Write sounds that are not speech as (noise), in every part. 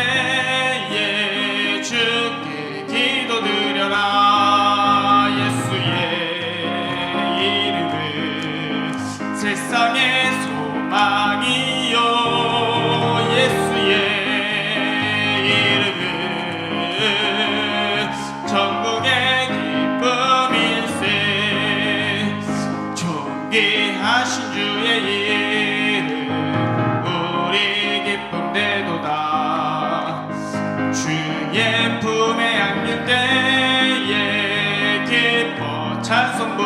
당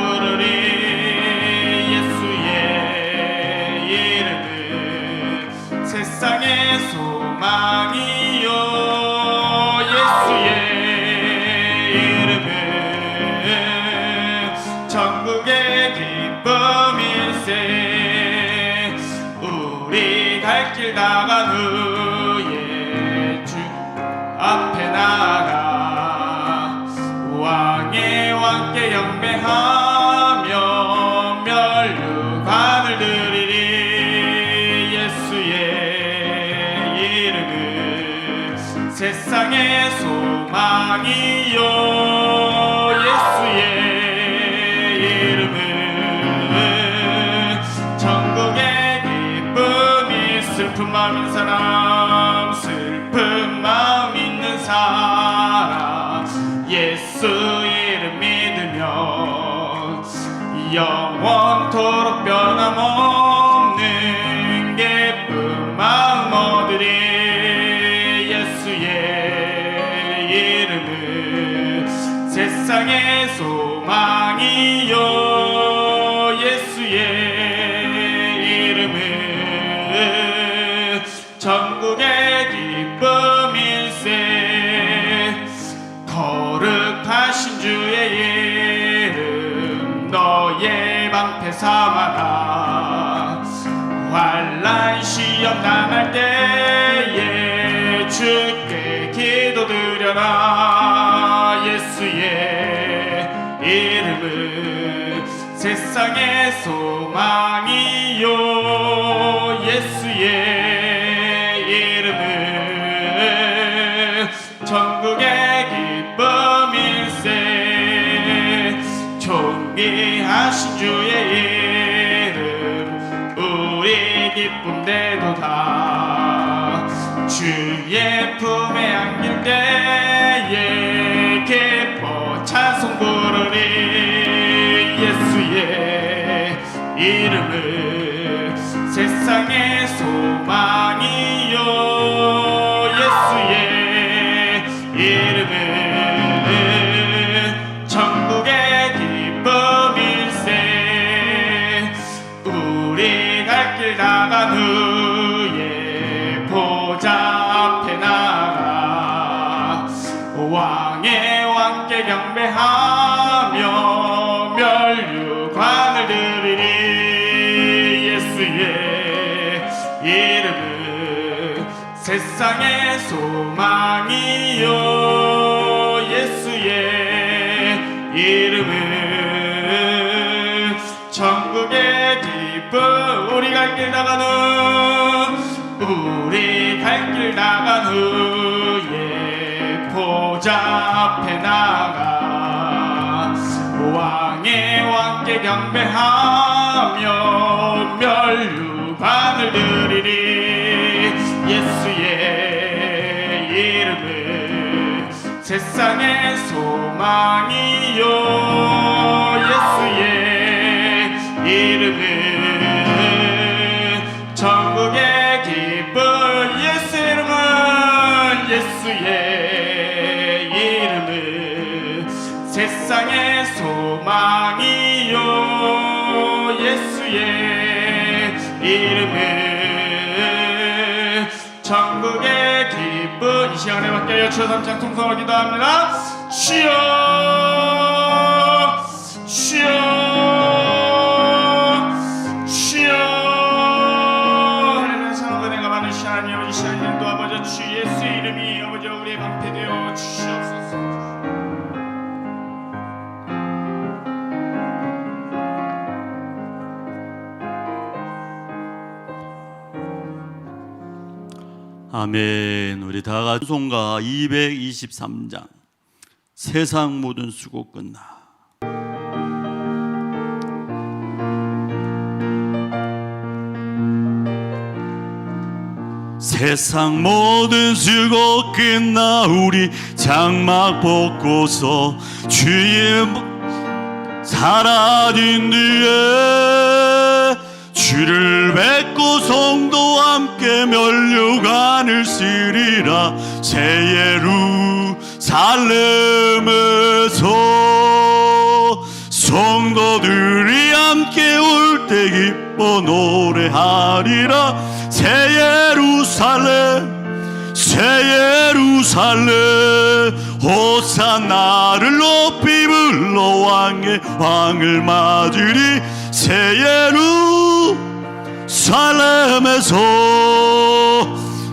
찬 세상의 소망이요 예수의 이름은 전국의 기쁨이 마음 있는 사람 소망이요 예수의 이름은 전국의 기쁨일세 거룩하신 주의 이름 너의 방패 삼아라 환란 시험 당할 때에 주 소망이요 예수의 이름은 전국의 기쁨일세. 존귀하신 주의 이름 우리 기쁨 되도다. 주의 품에 안길 때에 기뻐 찬송 부르리 예 갈 길 나가는 우리 갈 길 나간 후에 보좌 앞에 나가. 왕의 왕께 경배하며 멸류관을 드리리. 예수의 이름은 세상의 소망이요. 예수의 이름은 세상의 소망이요. 예수의 이름은 전국의 기쁨. 이 시간에 맡겨 여치어 삼창 통성을 기도합니다. 주여 아멘. 우리 다 같이 송가 223장. 세상 모든 수고 끝나. 세상 모든 수고 끝나 우리 장막 벗고서 주의 사라진 뒤에 주를 뵙고 성도와 함께 멸류관을 쓰리라. 새 예루살렘에서 성도들이 함께 올 때 기뻐 노래하리라. 새 예루살렘 새 예루살렘. 호산나를 높이 불러 왕의 왕을 맞으리 새 예루살렘에서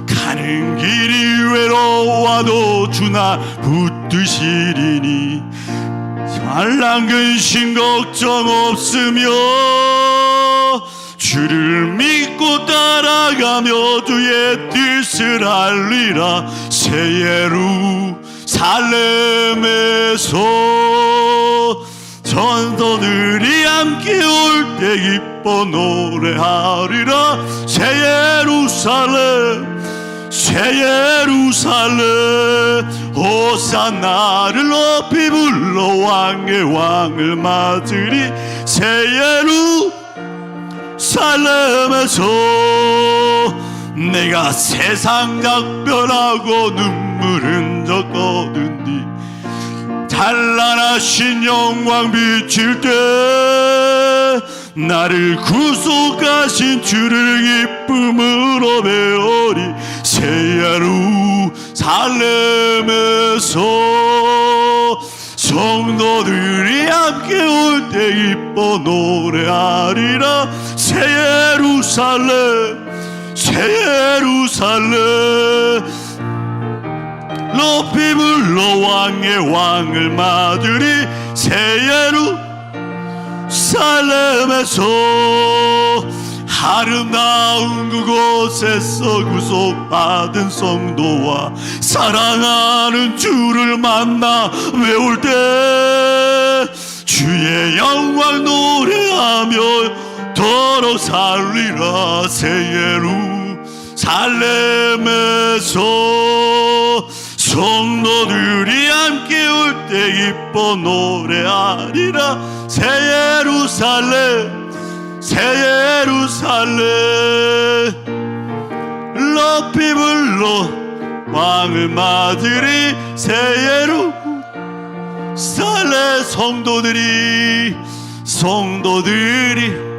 가는 길이 외로워도 주나 붙드시리니 말랑 근심 걱정 없으며 주를 믿고 따라가며 주의 뜻을 알리라. 새 예루살렘에서 전도들이 함께 올 때 기뻐 노래하리라. 새 예루살렘 새 예루살렘 호산나를 높이 불러 왕의 왕을 맞으리. 새 예루살렘에서 내가 세상 작별하고 눈물 흔적거든니 찬란하신 영광 비칠 때 나를 구속하신 주를 기쁨으로 배우리 새 예루살렘에서. 성도들이 함께 올때 기뻐 노래하리라. 새 예루살렘 새 예루살렘 높이 불러 왕의 왕을 맞으리 새 예루살렘에서 아름다운 그곳에서 구속받은 성도와 사랑하는 주를 만나 외울 때 주의 영광 노래하며 더러 살리라 새 예루살렘에서 성도들이 함께 올때 기뻐 노래하리라. 새 예루살렘 새 예루살렘. 높이 불러 왕을 맞으리 새 예루살렘. 성도들이 성도들이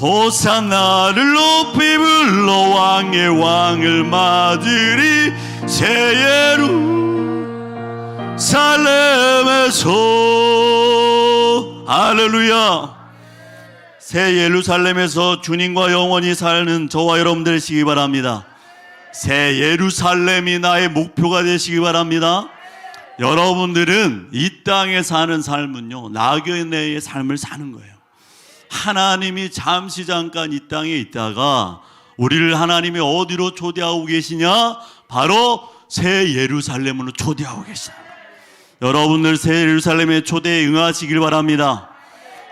호산나를 높이 불러 왕의 왕을 맞으리. 새 예루살렘에서. 할렐루야. 새 예루살렘에서 주님과 영원히 사는 저와 여러분들 되시기 바랍니다. 새 예루살렘이 나의 목표가 되시기 바랍니다. 여러분들은 이 땅에 사는 삶은요 나그네의 삶을 사는 거예요 하나님이 잠시 잠깐 이 땅에 있다가 우리를 하나님이 어디로 초대하고 계시냐? 바로 새 예루살렘으로 초대하고 계시다. 여러분들 새 예루살렘의 초대에 응하시길 바랍니다.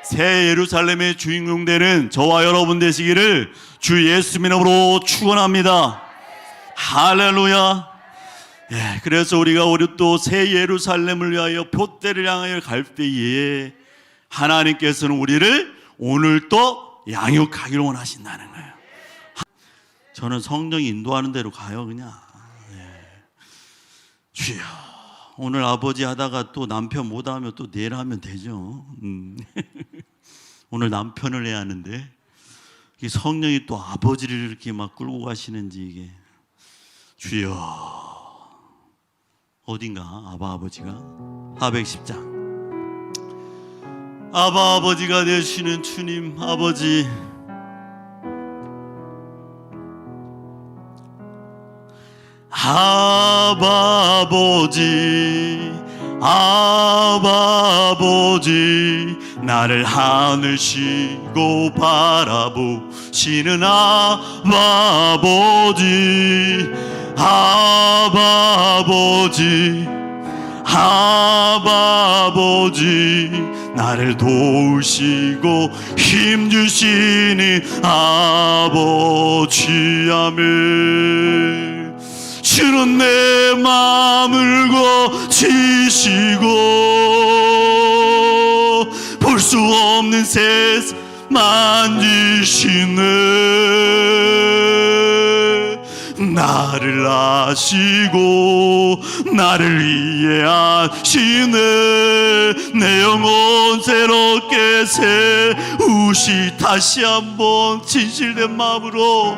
새 예루살렘의 주인공 되는 저와 여러분 되시기를 주 예수 이름으로 축원합니다. 할렐루야. 예, 그래서 우리가 우리 또 새 예루살렘을 위하여 표대를 향하여 갈 때에 하나님께서는 우리를 오늘 또 양육하기를 원하신다는 거예요. 저는 성령이 인도하는 대로 가요, 그냥. 예. 주여, 오늘 아버지 하다가 또 남편 못하면 또 내일 하면 되죠. 음. (laughs) 오늘 남편을 해야 하는데 이 성령이 또 아버지를 이렇게 막 끌고 가시는지 이게 주여 어딘가 아바 아버지가 410장 아바 아버지가 되시는 주님 아버지. 아바 아버지 아바 아버지 나를 하늘시고 바라보시는 아버지 아버지 아버지 나를 도우시고 힘주시는 아버지 아멘. 주는 내 마음을 고치시고 볼 수 없는 세상 만지시네 나를 아시고 나를 이해하시네. 내 영혼 새롭게 세우시 다시 한번 진실된 마음으로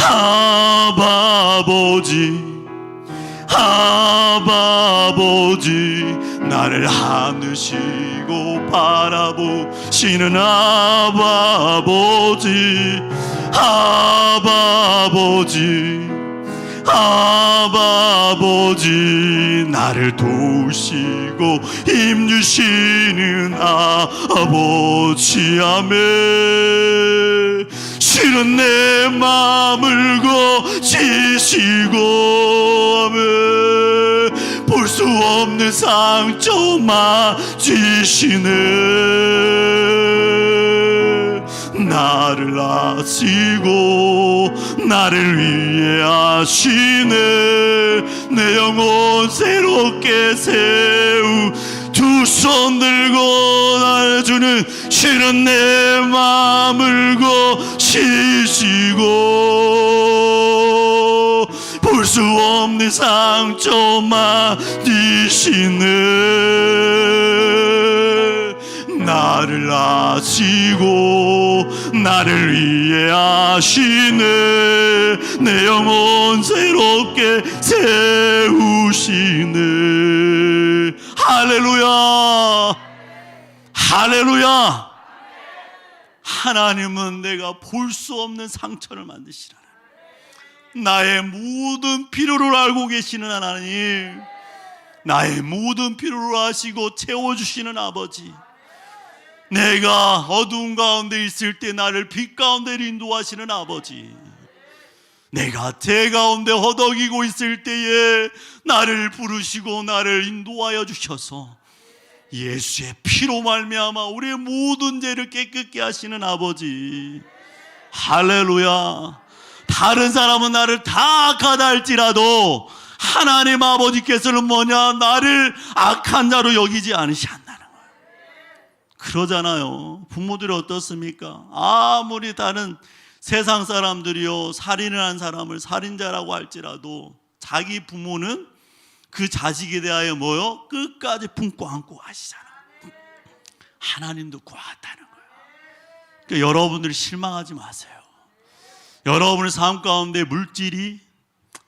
아버지 아버지. 나를 하늘시고 바라보시는 아버지 아버지 아버지 나를 도우시고 힘주시는 아버지 아멘 실은 내 마음을 고치시고 아멘 볼 수 없는 상처 맞으시네 나를 아시고 나를 이해하시네. 내 영혼 새롭게 세우. 두 손 들고 날 주는 실은 내 마음을 고치시고 볼 수 없는 상처 만지시네 나를 아시고 나를 이해하시네. 내 영혼 새롭게 세우시네. 할렐루야. 할렐루야. 하나님은 내가 볼 수 없는 상처를 만드시라. 나의 모든 필요를 알고 계시는 하나님 나의 모든 필요를 아시고 채워주시는 아버지 내가 어두운 가운데 있을 때 나를 빛 가운데 인도하시는 아버지. 내가 제 가운데 허덕이고 있을 때에 나를 부르시고 나를 인도하여 주셔서 예수의 피로 말미암아 우리의 모든 죄를 깨끗게 하시는 아버지. 할렐루야. 다른 사람은 나를 다 악하다 할지라도 하나님 아버지께서는 뭐냐 나를 악한 자로 여기지 않으셨나는 거예요. 그러잖아요. 부모들이 어떻습니까? 아무리 다른 세상 사람들이요 살인을 한 사람을 살인자라고 할지라도 자기 부모는 그 자식에 대하여 뭐요? 끝까지 품고 안고 하시잖아. 하나님도 구하다는 거예요. 그러니까 여러분들이 실망하지 마세요. 여러분의 삶 가운데 물질이,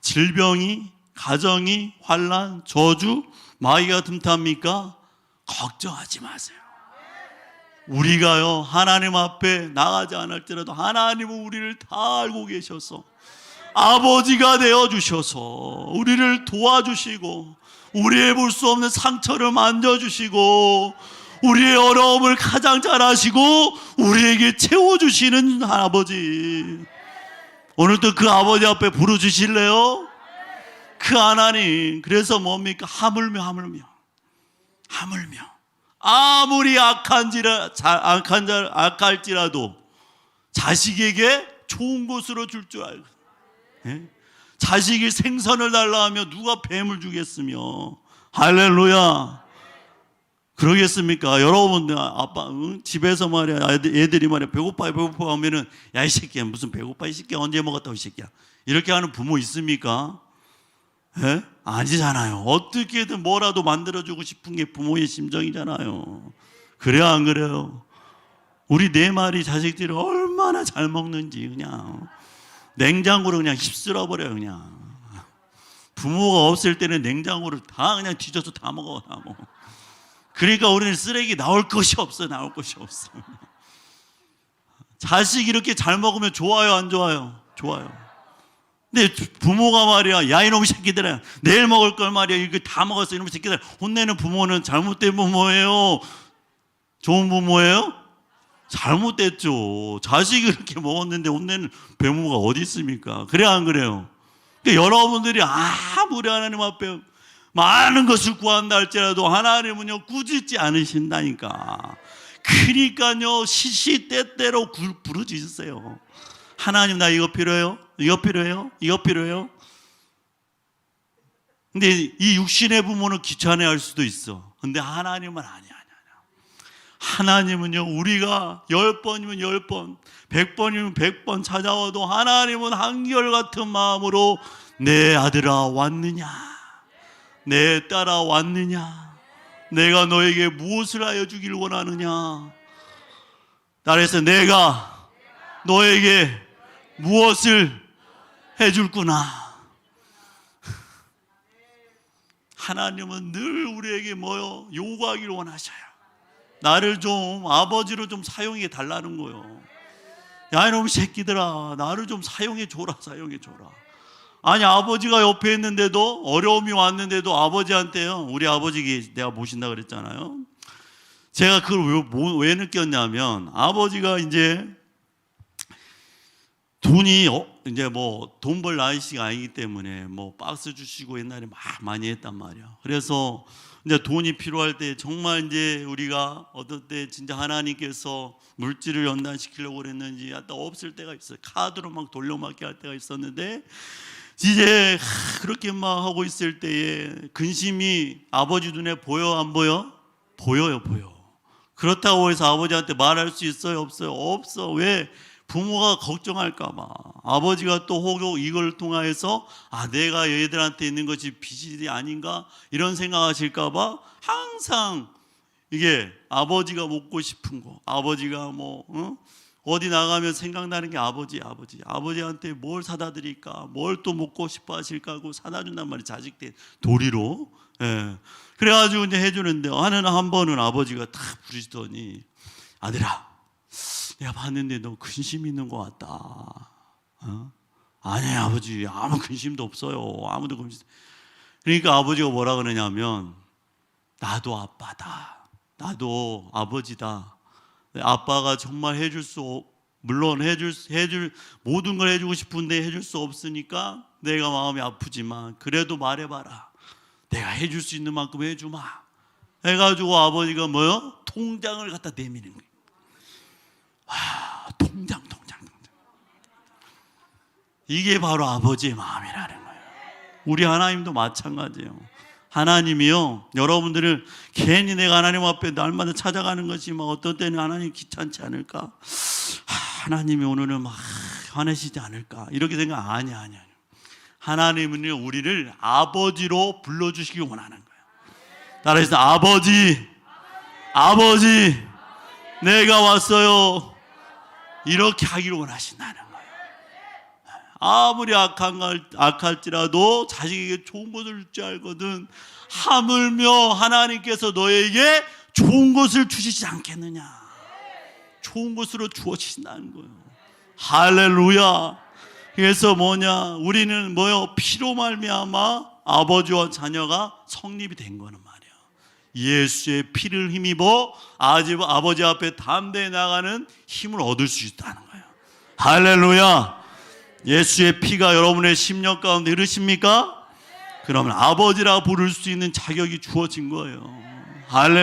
질병이, 가정이, 환란, 저주, 마귀가 틈탑니까? 걱정하지 마세요. 우리가요 하나님 앞에 나가지 않을지라도 하나님은 우리를 다 알고 계셔서 아버지가 되어 주셔서 우리를 도와주시고 우리의 볼 수 없는 상처를 만져 주시고 우리의 어려움을 가장 잘 아시고 우리에게 채워 주시는 아버지. 오늘도 그 아버지 앞에 부르 주실래요? 그 하나님 그래서 뭡니까? 하물며 하물며 하물며 아무리 악한지라 자- 악한 자 악할지라도 자식에게 좋은 것으로 줄 줄 알고 예? 자식이 생선을 달라 하며 누가 뱀을 주겠으며. 할렐루야. 그러겠습니까? 여러분 아빠 응? 집에서 말이야. 애들- 애들이 말이야. 배고파 배고파 하면은 야 이 새끼야 무슨 배고파 이 새끼야. 언제 먹었다고 이 새끼야? 이렇게 하는 부모 있습니까 예? 아니잖아요. 어떻게든 뭐라도 만들어주고 싶은 게 부모의 심정이잖아요. 그래요, 안 그래요? 우리 네 마리 자식들이 얼마나 잘 먹는지 그냥 냉장고로 그냥 휩쓸어 버려요, 그냥. 부모가 없을 때는 냉장고를 다 그냥 뒤져서 다 먹어, 다 먹어. 그러니까 우리는 쓰레기 나올 것이 없어, 나올 것이 없어. 자식 이렇게 잘 먹으면 좋아요, 안 좋아요? 좋아요. 근데 부모가 말이야, 야 이놈의 새끼들아, 내일 먹을 걸 말이야, 이거 다 먹었어 이놈의 새끼들 혼내는 부모는 잘못된 부모예요. 좋은 부모예요? 잘못됐죠. 자식이 그렇게 먹었는데 혼내는 배모가 어디 있습니까? 그래 안 그래요? 그러니까 여러분들이 아무리 하나님 앞에 많은 것을 구한다 할지라도 하나님은요 꾸짖지 않으신다니까. 그러니까요 시시때때로 굴- 부르짖으세요. 하나님 나 이거 필요해요? 이거 필요해요? 이거 필요해요? 근데 이 육신의 부모는 귀찮아할 수도 있어. 근데 하나님은 아니야. 아니야. 하나님은요, 우리가 열 번이면 열 번, 백 번이면 백 번 찾아와도 하나님은 한결같은 마음으로 내 아들아 왔느냐? 내 딸아 왔느냐? 내가 너에게 무엇을 하여 주길 원하느냐? 따라서 내가 너에게 무엇을 해줄구나. 하나님은 늘 우리에게 뭐요? 요구하기를 원하셔요. 나를 좀 아버지로 좀 사용해 달라는 거요. 야 이놈 새끼들아 나를 좀 사용해 줘라 사용해 줘라. 아니 아버지가 옆에 있는데도 어려움이 왔는데도 아버지한테요. 우리 아버지 내가 모신다 그랬잖아요. 제가 그걸 왜, 뭐- 왜 느꼈냐면 아버지가 이제 돈이 어, 이제 뭐 돈 벌 나이시가 아니기 때문에 뭐 박스 주시고 옛날에 막 많이 했단 말이야. 그래서 이제 돈이 필요할 때 정말 이제 우리가 어떨 때 진짜 하나님께서 물질을 연단시키려고 그랬는지 약간 없을 때가 있어요. 카드로 막 돌려막기 할 때가 있었는데 이제 하, 그렇게 막 하고 있을 때에 근심이 아버지 눈에 보여 안 보여? 보여요, 보여. 그렇다고 해서 아버지한테 말할 수 있어요, 없어요? 없어. 왜? 부모가 걱정할까봐. 아버지가 또 혹여 이걸 통하여서 아 내가 얘들한테 있는 것이 빚이 아닌가 이런 생각하실까봐 항상 이게 아버지가 먹고 싶은 거, 아버지가 뭐 어? 어디 나가면 생각나는 게 아버지, 아버지, 아버지한테 뭘 사다 드릴까, 뭘 또 먹고 싶어 하실까 하고 사다 준단 말이 자식들 도리로. 예. 그래가지고 이제 해주는데 하는 한 번은 아버지가 탁 부르시더니 아들아, 내가 봤는데 너 근심 있는 것 같다. 어? 아니 아버지 아무 근심도 없어요. 아무도 근심. 그러니까 아버지가 뭐라 그러냐면 나도 아빠다. 나도 아버지다. 아빠가 정말 해줄 수 없, 물론 해줄 수- 해줄 모든 걸 해주고 싶은데 해줄 수 없으니까 내가 마음이 아프지만 그래도 말해봐라. 내가 해줄 수 있는 만큼 해주마. 해가지고 아버지가 뭐요? 통장을 갖다 내미는 거예요. 아, 통장, 통장, 통장. 이게 바로 아버지의 마음이라는 거예요. 우리 하나님도 마찬가지예요. 하나님이요, 여러분들을 괜히 내가 하나님 앞에 날마다 찾아가는 것이 막 어떤 때는 하나님 귀찮지 않을까? 하, 하나님이 오늘은 막 화내시지 않을까? 이렇게 생각 아니 아니 아니. 하나님은요 우리를 아버지로 불러주시기 원하는 거예요. 따라해서 아버지, 아버지, 내가 왔어요. 이렇게 하기를 원하신다는 거예요. 아무리 악한 걸, 악할지라도 자식에게 좋은 것을 줄지 알거든 하물며 하나님께서 너에게 좋은 것을 주시지 않겠느냐. 좋은 것으로 주어지신다는 거예요. 할렐루야. 그래서 뭐냐? 우리는 뭐요? 피로 말미암아 아버지와 자녀가 성립이 된 거는 예수의 피를 힘입어 아버지 앞에 담대히 나가는 힘을 얻을 수 있다는 거예요 할렐루야 예수의 피가 여러분의 심령 가운데 흐르십니까? 그러면 아버지라 부를 수 있는 자격이 주어진 거예요. 할렐루야.